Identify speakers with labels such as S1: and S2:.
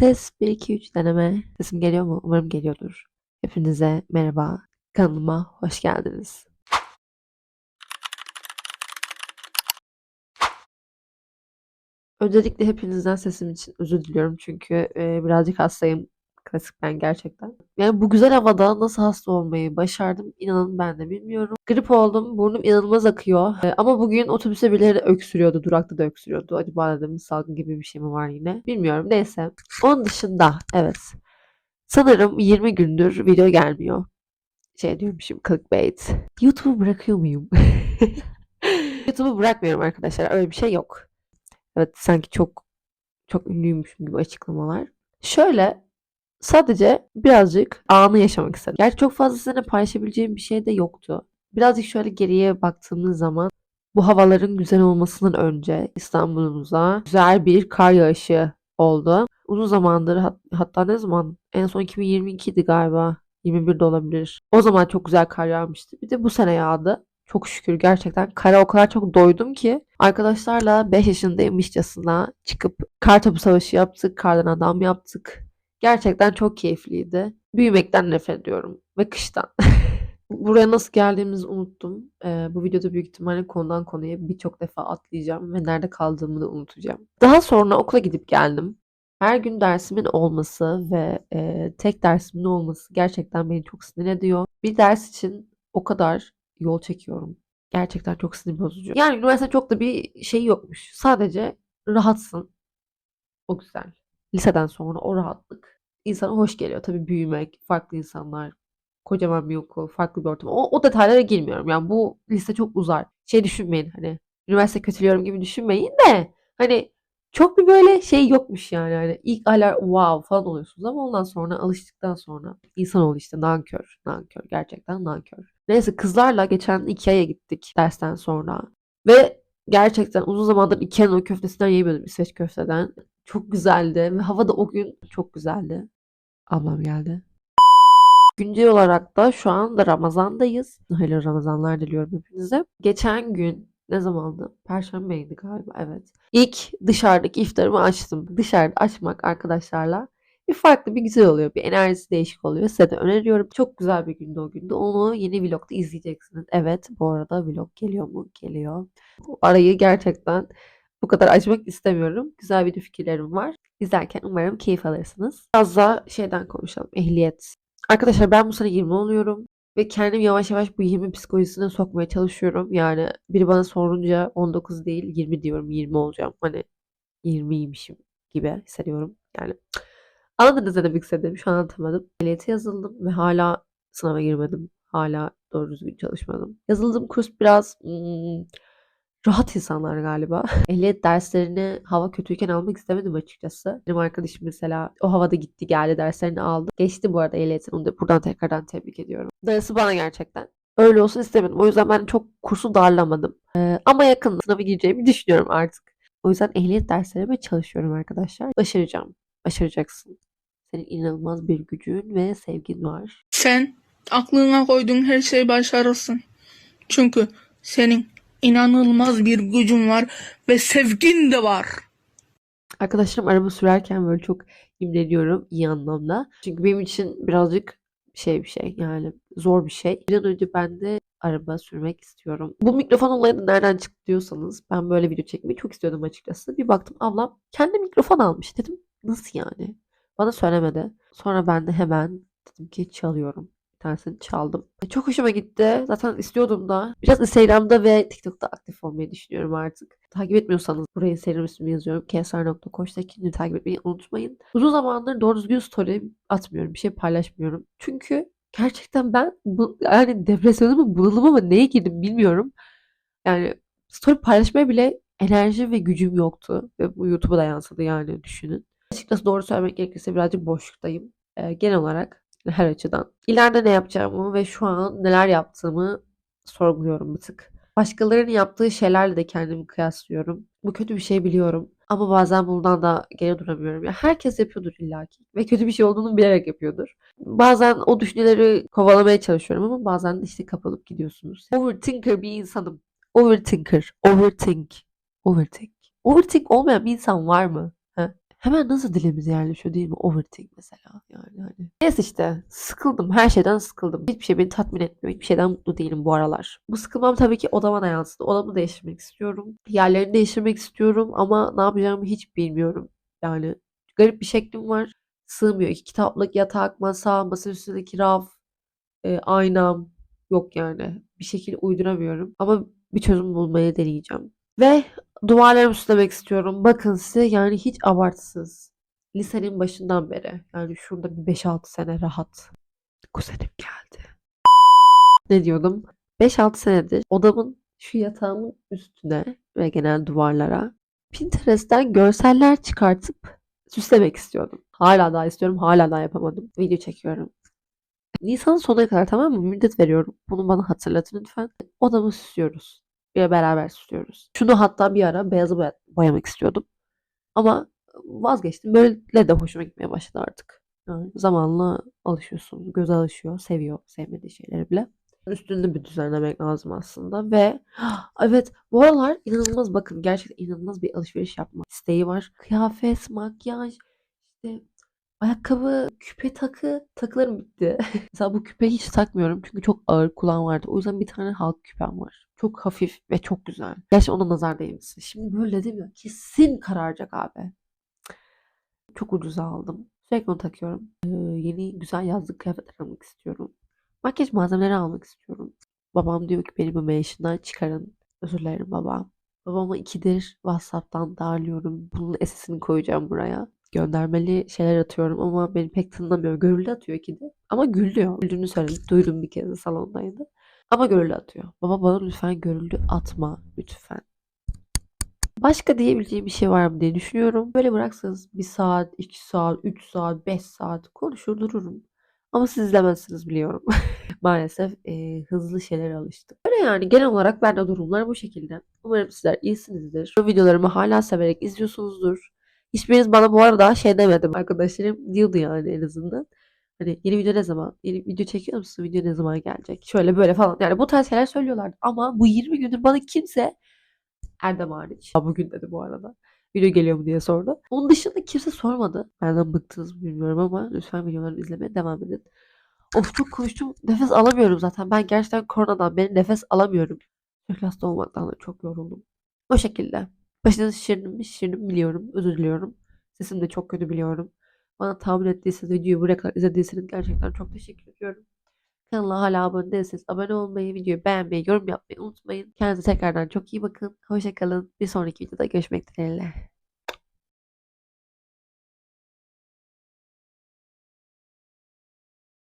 S1: Ses 1 2 3 deneme. Sesim geliyor mu? Umarım geliyordur. Hepinize merhaba. Kanalıma hoş geldiniz. Öncelikle hepinizden sesim için özür diliyorum çünkü birazcık hastayım. Klasik ben gerçekten. Yani bu güzel havada nasıl hasta olmayı başardım inanın ben de bilmiyorum. Grip oldum. Burnum inanılmaz akıyor. E, ama bugün otobüse birileri öksürüyordu. Durakta da öksürüyordu. Acaba dedim salgın gibi bir şey mi var yine? Bilmiyorum. Neyse. Onun dışında evet. Sanırım 20 gündür video gelmiyor. Şey diyormuşum clickbait. YouTube'u bırakıyor muyum? YouTube'u bırakmıyorum arkadaşlar. Öyle bir şey yok. Evet sanki çok çok ünlüymüşüm gibi açıklamalar. Şöyle sadece birazcık anı yaşamak istedim. Gerçi çok fazla sizinle paylaşabileceğim bir şey de yoktu. Birazcık şöyle geriye baktığımız zaman bu havaların güzel olmasından önce İstanbul'umuza güzel bir kar yağışı oldu. Uzun zamandır hat- hatta ne zaman en son 2022 idi galiba. 21 de olabilir. O zaman çok güzel kar yağmıştı. Bir de bu sene yağdı. Çok şükür gerçekten kara o kadar çok doydum ki arkadaşlarla 5 yaşındaymışçasına çıkıp kar topu savaşı yaptık, kardan adam yaptık. Gerçekten çok keyifliydi. Büyümekten nefret ediyorum ve kıştan. Buraya nasıl geldiğimizi unuttum. Ee, bu videoda büyük ihtimalle konudan konuya birçok defa atlayacağım ve nerede kaldığımı da unutacağım. Daha sonra okula gidip geldim. Her gün dersimin olması ve e, tek dersimin olması gerçekten beni çok sinir ediyor. Bir ders için o kadar yol çekiyorum. Gerçekten çok sinir bozucu. Yani üniversite çok da bir şey yokmuş. Sadece rahatsın. O güzel. Liseden sonra o rahatlık insana hoş geliyor. Tabii büyümek, farklı insanlar, kocaman bir okul, farklı bir ortam. O, o detaylara girmiyorum. Yani bu liste çok uzar. Şey düşünmeyin hani üniversite kötülüyorum gibi düşünmeyin de hani çok bir böyle şey yokmuş yani. Hani ilk aylar wow falan oluyorsunuz ama ondan sonra alıştıktan sonra insanoğlu işte nankör, nankör, gerçekten nankör. Neyse kızlarla geçen Ikea'ya gittik dersten sonra ve gerçekten uzun zamandır Ikea'nın o köftesinden yemiyordum İsveç köfteden. Çok güzeldi ve hava da o gün çok güzeldi. Ablam geldi. Güncel olarak da şu anda Ramazan'dayız. Hayırlı Ramazanlar diliyorum hepinize. Geçen gün ne zamandı? Perşembeydi galiba evet. İlk dışarıdaki iftarımı açtım. Dışarıda açmak arkadaşlarla bir farklı bir güzel oluyor. Bir enerjisi değişik oluyor. Size de öneriyorum. Çok güzel bir gündü o günde. Onu yeni vlogda izleyeceksiniz. Evet bu arada vlog geliyor mu? Geliyor. Bu arayı gerçekten bu kadar açmak istemiyorum. Güzel bir fikirlerim var. İzlerken umarım keyif alırsınız. Biraz da şeyden konuşalım. Ehliyet. Arkadaşlar ben bu sene 20 oluyorum. Ve kendim yavaş yavaş bu 20 psikolojisine sokmaya çalışıyorum. Yani biri bana sorunca 19 değil 20 diyorum 20 olacağım. Hani 20'ymişim gibi hissediyorum. Yani anladınız ne demek istediğimi şu an anlatamadım. Ehliyete yazıldım ve hala sınava girmedim. Hala doğru düzgün çalışmadım. Yazıldığım kurs biraz hmm, rahat insanlar galiba. Ehliyet derslerini hava kötüyken almak istemedim açıkçası. Benim arkadaşım mesela o havada gitti geldi derslerini aldı. Geçti bu arada ehliyetini. Onu da buradan tekrardan tebrik ediyorum. Darısı bana gerçekten. Öyle olsun istemedim. O yüzden ben çok kursu darlamadım. Ee, ama yakın sınava gireceğimi düşünüyorum artık. O yüzden ehliyet derslerime çalışıyorum arkadaşlar. Başaracağım. Başaracaksın. Senin inanılmaz bir gücün ve sevgin var.
S2: Sen aklına koyduğun her şeyi başarırsın. Çünkü senin inanılmaz bir gücün var ve sevgin de var.
S1: Arkadaşlarım araba sürerken böyle çok imreniyorum iyi anlamda. Çünkü benim için birazcık şey bir şey yani zor bir şey. Bir an önce ben de araba sürmek istiyorum. Bu mikrofon olayı da nereden çıktı diyorsanız ben böyle video çekmeyi çok istiyordum açıkçası. Bir baktım ablam kendi mikrofon almış dedim. Nasıl yani? Bana söylemedi. Sonra ben de hemen dedim ki çalıyorum. Tanesini çaldım. E, Çok hoşuma gitti. Zaten istiyordum da. Biraz Instagram'da ve TikTok'ta aktif olmayı düşünüyorum artık. Takip etmiyorsanız buraya Instagram ismini yazıyorum. Kesar.koçtekin'i takip etmeyi unutmayın. Uzun zamandır doğru düzgün story atmıyorum. Bir şey paylaşmıyorum. Çünkü gerçekten ben bu, yani depresyona mı bunalıma mı neye girdim bilmiyorum. Yani story paylaşmaya bile enerji ve gücüm yoktu. Ve bu YouTube'a da yansıdı yani düşünün. Açıkçası doğru söylemek gerekirse birazcık boşluktayım. Ee, genel olarak her açıdan. İleride ne yapacağımı ve şu an neler yaptığımı sorguluyorum bir tık. Başkalarının yaptığı şeylerle de kendimi kıyaslıyorum. Bu kötü bir şey biliyorum. Ama bazen bundan da geri duramıyorum. Ya herkes yapıyordur illaki. Ve kötü bir şey olduğunu bilerek yapıyordur. Bazen o düşünceleri kovalamaya çalışıyorum ama bazen işte kapılıp gidiyorsunuz. Overthinker bir insanım. Overthinker. Overthink. Overthink. Overthink olmayan bir insan var mı? Hemen nasıl dilimize yerleşiyor değil mi? Overthink mesela. Yani hani. Neyse işte sıkıldım. Her şeyden sıkıldım. Hiçbir şey beni tatmin etmiyor. Hiçbir şeyden mutlu değilim bu aralar. Bu sıkılmam tabii ki odama da yansıdı. Odamı değiştirmek istiyorum. Yerlerini değiştirmek istiyorum ama ne yapacağımı hiç bilmiyorum. Yani garip bir şeklim var. Sığmıyor. İki kitaplık, yatak, masa, masa üstündeki raf, e, aynam yok yani. Bir şekilde uyduramıyorum. Ama bir çözüm bulmaya deneyeceğim. Ve duvarlarımı süslemek istiyorum. Bakın size yani hiç abartısız. Lisenin başından beri. Yani şurada bir 5-6 sene rahat. Kuzenim geldi. Ne diyordum? 5-6 senedir odamın şu yatağımın üstüne ve genel duvarlara Pinterest'ten görseller çıkartıp süslemek istiyordum. Hala daha istiyorum. Hala daha yapamadım. Video çekiyorum. Nisan'ın sonuna kadar tamam mı? Müddet veriyorum. Bunu bana hatırlatın lütfen. Odamı süslüyoruz. Beraber süslüyoruz. Şunu hatta bir ara beyazı boya- boyamak istiyordum. Ama vazgeçtim. Böyle de hoşuma gitmeye başladı artık. Yani zamanla alışıyorsun. Göze alışıyor. Seviyor sevmediği şeyleri bile. Üstünde bir düzenlemek lazım aslında ve evet bu aralar inanılmaz bakın gerçekten inanılmaz bir alışveriş yapma isteği var. Kıyafet, makyaj, işte ayakkabı, küpe takı, takılarım bitti. Mesela bu küpeyi hiç takmıyorum çünkü çok ağır kulağım vardı. O yüzden bir tane halk küpem var. Çok hafif ve çok güzel. Gerçi ona nazar değmesin. Şimdi böyle dedim ya kesin kararacak abi. Çok ucuza aldım. Sürekli onu takıyorum. Ee, yeni güzel yazlık kıyafetler almak istiyorum. Makyaj malzemeleri almak istiyorum. Babam diyor ki beni bu mention'dan çıkarın. Özür dilerim babam. Babama ikidir WhatsApp'tan darlıyorum. Bunun SS'ini koyacağım buraya. Göndermeli şeyler atıyorum ama beni pek tınlamıyor. Görüldü atıyor ikide. Ama gülüyor. Güldüğünü söyledim. Duydum bir kez de salondaydı. Ama görüldü atıyor. Baba bana lütfen görüldü atma. Lütfen. Başka diyebileceğim bir şey var mı diye düşünüyorum. Böyle bıraksanız bir saat, iki saat, üç saat, beş saat konuşur dururum. Ama siz izlemezsiniz biliyorum. Maalesef e, hızlı şeylere alıştık. Öyle yani genel olarak bende durumlar bu şekilde. Umarım sizler iyisinizdir. Bu videolarımı hala severek izliyorsunuzdur. Hiçbiriniz bana bu arada şey demedim. Arkadaşlarım diyordu yani en azından. Hani yeni video ne zaman? Yeni video çekiyor musun? Video ne zaman gelecek? Şöyle böyle falan. Yani bu tarz şeyler söylüyorlardı. Ama bu 20 gündür bana kimse Erdem hariç. Ha, Bugün dedi bu arada. Video geliyor mu diye sordu. Onun dışında kimse sormadı. Benden bıktınız bilmiyorum ama lütfen videolarımı izlemeye devam edin. Of çok konuştum. Nefes alamıyorum zaten. Ben gerçekten koronadan beri nefes alamıyorum. Sürekli hasta olmaktan da çok yoruldum. O şekilde. Başınız şişirdim şişirdim biliyorum. Özür diliyorum. Sesim de çok kötü biliyorum. Bana tahmin ettiyseniz videoyu buraya kadar izlediyseniz gerçekten çok teşekkür ediyorum. Kanala hala abone değilseniz abone olmayı, videoyu beğenmeyi, yorum yapmayı unutmayın. Kendinize tekrardan çok iyi bakın. Hoşçakalın. Bir sonraki videoda görüşmek dileğiyle.